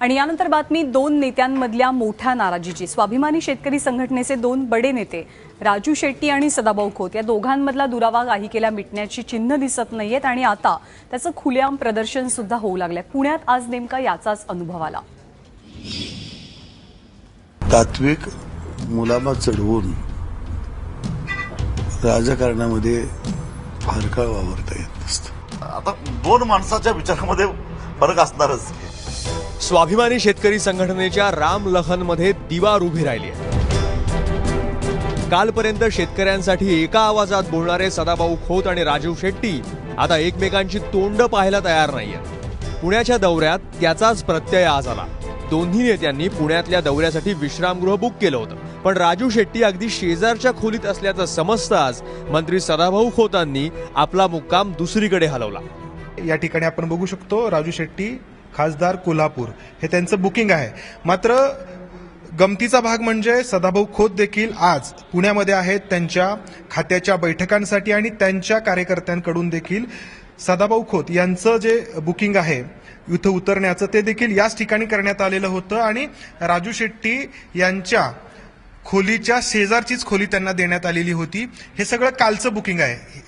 आणि यानंतर बातमी दोन नेत्यांमधल्या मोठ्या नाराजीची. स्वाभिमानी शेतकरी संघटनेचे दोन बडे नेते राजू शेट्टी आणि सदाभाऊ खोत या दोघांमधला दुरावा काही केल्या मिटण्याची चिन्ह दिसत नाहीयेत आणि आता त्याचं खुलेआम प्रदर्शन सुद्धा होऊ लागलंय. पुण्यात आज नेमका याचाच अनुभव आला. तात्विक मुलामा चढवून राजकारणामध्ये फार काळ वावरता येत नसतं. आता दोन माणसाच्या विचारामध्ये फरक असणारच स्वाभिमानी शेतकरी संघटनेच्या राम लखनमध्ये दिवार उभी राहिली आहे. कालपर्यंत शेतकऱ्यांसाठी एका आवाजात बोलणारे सदाभाऊ खोत आणि राजीव शेट्टी आता एकमेकांची तोंड पाहायला तयार नाहीये पुण्याच्या दौऱ्यात त्याचाच प्रत्यय आज आला. दोन्ही नेत्यांनी पुण्यातल्या दौऱ्यासाठी विश्रामगृह बुक केलं होतं. पण राजू शेट्टी अगदी शेजारच्या खोलीत असल्याचं समजताच मंत्री सदाभाऊ खोतांनी आपला मुक्काम दुसरीकडे हलवला. या ठिकाणी आपण बघू शकतो राजू शेट्टी खासदार कोल्हापूर. हे त्यांचं बुकिंग आहे. मात्र गमतीचा भाग म्हणजे सदाभाऊ खोत देखील आज पुण्यामध्ये आहेत. त्यांच्या खात्याच्या बैठकांसाठी आणि त्यांच्या कार्यकर्त्यांकडून देखील सदाभाऊ खोत यांचं जे बुकिंग आहे इथं उतरण्याचं ते देखील याच ठिकाणी करण्यात आलेलं होतं. आणि राजू शेट्टी यांच्या खोलीच्या शेजारचीच खोली त्यांना देण्यात आलेली होती. हे सगळं कालचं बुकिंग आहे.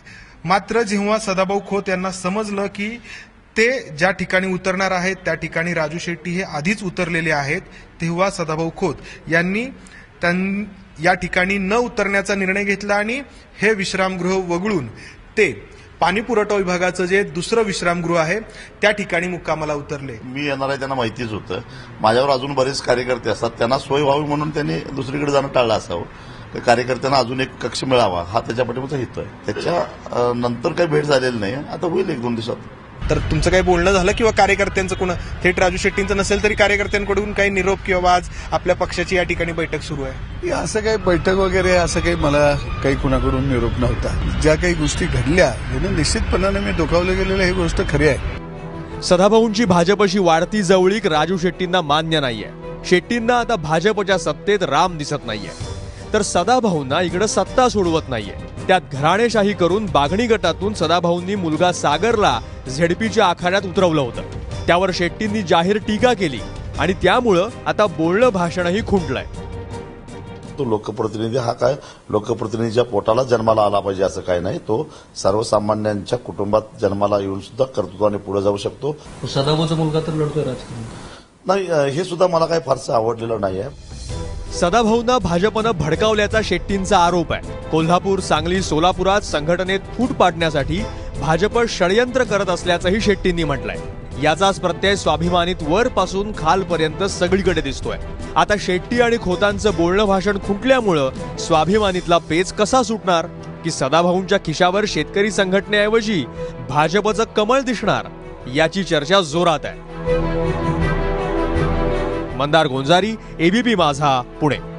मात्र जेव्हा सदाभाऊ खोत यांना समजलं की ते ज्या ठिकाणी उतरणार आहेत त्या ठिकाणी राजू शेट्टी हे आधीच उतरलेले आहेत तेव्हा सदाभाऊ खोत यांनी त्यां या ठिकाणी न उतरण्याचा निर्णय घेतला आणि हे विश्रामगृह वगळून ते पाणी पुरवठा विभागाचं जे दुसरं विश्रामगृह आहे त्या ठिकाणी मुक्कामाला उतरले. मी येणार आहे त्यांना माहितीच होतं. माझ्यावर अजून बरेच कार्यकर्ते असतात. त्यांना सोय व्हावी म्हणून त्यांनी दुसरीकडे जाणं टाळलं असावं. तर कार्यकर्त्यांना अजून एक कक्ष मिळावा हा त्याच्या पाठीमागचा हित आहे. त्याच्या नंतर काही भेट झालेली नाही. आता होईल एक दोन दिवसात. तर तुमचं काही बोलणं झालं किंवा कार्यकर्त्यांचं कोण थेट राजू शेट्टींचं नसेल तरी कार्यकर्त्यांकडून काही निरोप किंवा आज आपल्या पक्षाची या ठिकाणी बैठक सुरू आहे? हे असं काही बैठक वगैरे असं काही मला काही कुणाकडून निरोप नव्हता. ज्या काही गोष्टी घडल्या याने निश्चितपणाने मी दुखावलं गेलेलं ही गोष्ट खरी आहे. सदाभाऊंची भाजपशी वाढती जवळीक राजू शेट्टींना मान्य नाहीये. शेट्टींना आता भाजपच्या सत्तेत राम दिसत नाहीये. तर सदाभाऊंना इकडे सत्ता सोडवत नाहीये. त्यात घराणेशाही करून बागणी गटातून सदाभाऊंनी मुलगा सागरला झेडपीच्या आखाड्यात उतरवलं होतं. त्यावर शेट्टींनी जाहीर टीका केली आणि त्यामुळं आता बोलणं भाषणही खुंटलंय. तो लोकप्रतिनिधी हा काय? लोकप्रतिनिधीच्या पोटाला जन्माला आला पाहिजे असं काय नाही. तो सर्वसामान्यांच्या कुटुंबात जन्माला येऊन सुद्धा कर्तृत्वाने पुढे जाऊ शकतो. सदाभाऊचा मुलगा तर लढतोय राजकारण नाही हे सुद्धा मला काही फारसं आवडलेलं नाही आहे सदाभाऊंना भाजपनं भडकावल्याचा शेट्टींचा आरोप आहे. कोल्हापूर सांगली सोलापुरात संघटनेत फूट पाडण्यासाठी भाजप षडयंत्र करत असल्याचंही शेट्टींनी म्हटलंय. याचाच प्रत्यय स्वाभिमानीत वरपासून खालपर्यंत सगळीकडे दिसतोय. आता शेट्टी आणि खोतांचं बोलणं भाषण खुंटल्यामुळं स्वाभिमानीतला पेच कसा सुटणार? की सदाभाऊंच्या खिशावर शेतकरी संघटनेऐवजी भाजपचं कमळ दिसणार? याची चर्चा जोरात आहे. मंदार गोंजारी एबीपी माझा पुणे.